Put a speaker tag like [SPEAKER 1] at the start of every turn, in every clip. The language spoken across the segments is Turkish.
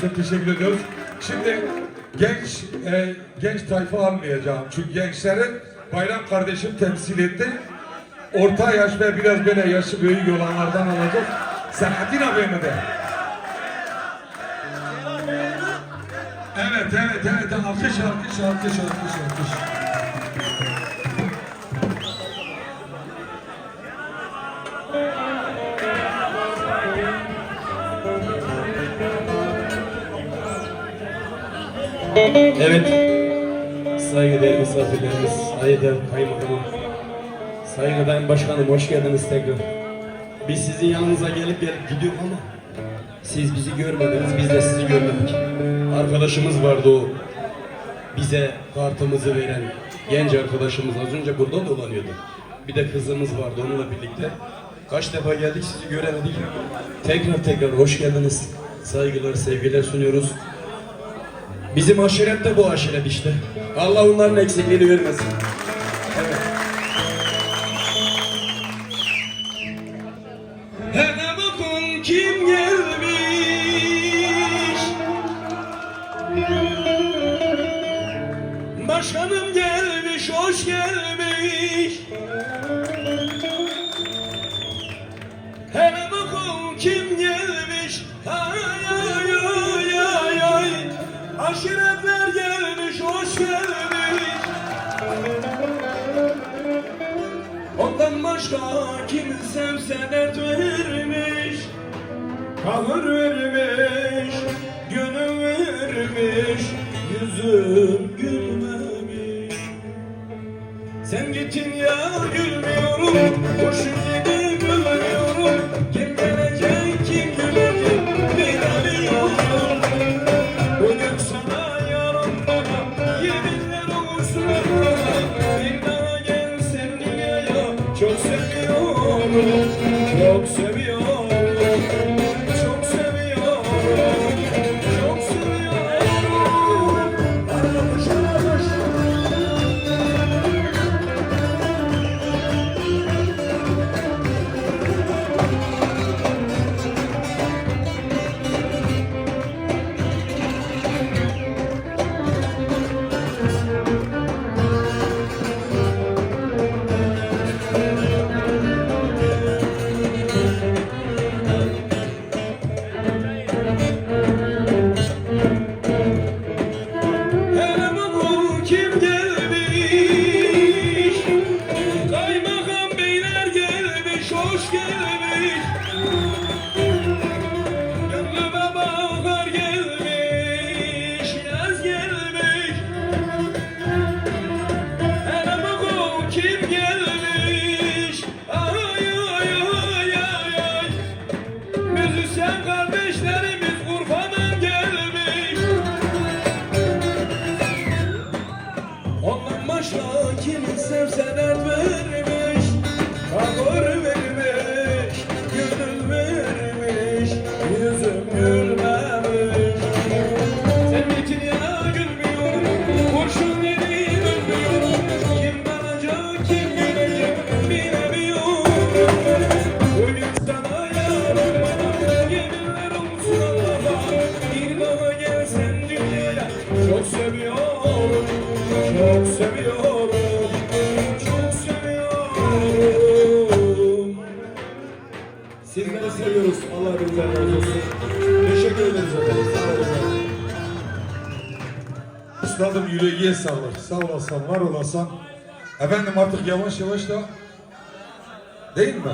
[SPEAKER 1] Çok teşekkür ediyoruz. Şimdi genç e, genç tayfa almayacağım. Çünkü gençleri Bayram kardeşim temsil etti. Orta yaş ve biraz böyle yaşı büyük olanlardan alacağız. Selahattin abimi de. Evet, evet, evet. Alkış, alkış, alkış, alkış, alkış.
[SPEAKER 2] Evet. Saygıdeğer misafirlerimiz, saygıdeğer kaymakamım, saygıdeğer başkanım hoş geldiniz tekrar. Biz sizin yanınıza gelip gelip gidiyoruz ama siz bizi görmediniz, biz de sizi görmedik. Arkadaşımız vardı o bize kartımızı veren genç arkadaşımız az önce burada dolanıyordu. Bir de kızımız vardı onunla birlikte. Kaç defa geldik sizi göremedik. Tekrar tekrar hoş geldiniz. Saygılar, sevgiler sunuyoruz. Bizim aşiret de bu aşiret işte. Allah onların eksikliğini vermesin. Hele bakın kim gelmiş. Başkanım gelmiş, hoş gelmiş. Başka kim sevse vermiş. Kahır vermiş, gönül vermiş, yüzüm gülmemiş. Sen gittin ya gülmüyorum, kurşun gibi Çok seviyorum çok seviyorum, çok seviyorum. Sizleri seviyoruz. Allah bizden. Teşekkür ederiz efendim. Sağ olun.
[SPEAKER 1] Üstadım yüreğe var olasın. Efendim artık yavaş yavaş da değil mi?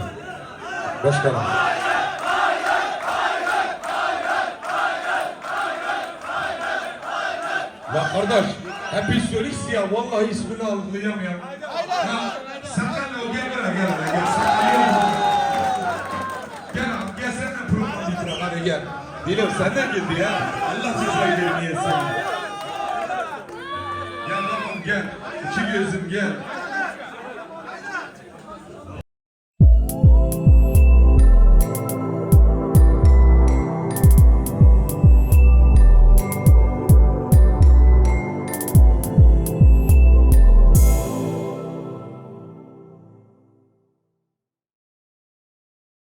[SPEAKER 1] Başkanım. Ya kardeş, hep solist ya. Vallahi ismini algılayamıyorum. Ya sakın o gel gel gel gel. gel. Yok. Gel abi gel sen de program bitirelim hadi gel. Biliyorum senden geldi ya. Allah sizden gelmeyesin. Gel babam gel. İki gözüm gel.